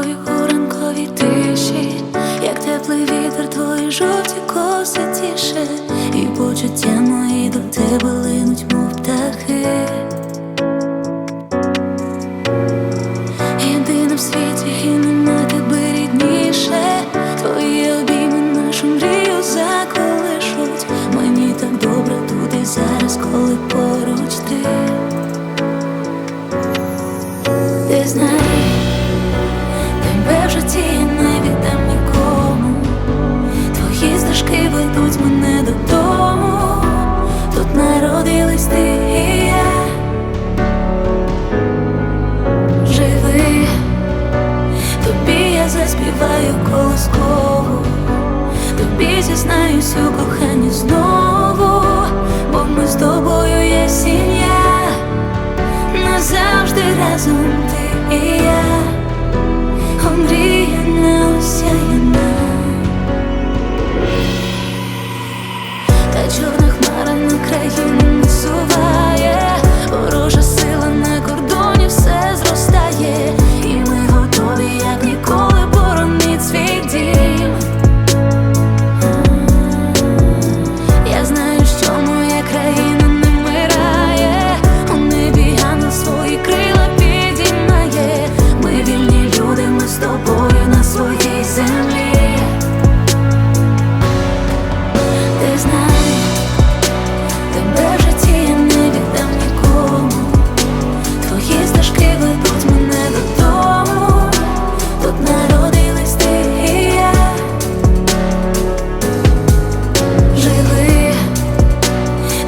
тобою у ранковій тиші, як теплий вітер, твої жовті коси тіше, і почуття мої до тебе линуть, мов птахи. Єдина в світі і нема тебе рідніше, твої обійми нашу мрію заколишуть. Мені так добре туди зараз, коли по. Твої ведуть мене додому. Тут народились ти і я. Живи, тобі я заспіваю колоскову, тобі зізнаюсь у коханні знову, бо ми з тобою є сім'я, назавжди разом ти і я,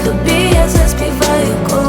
тобі я заспіваю.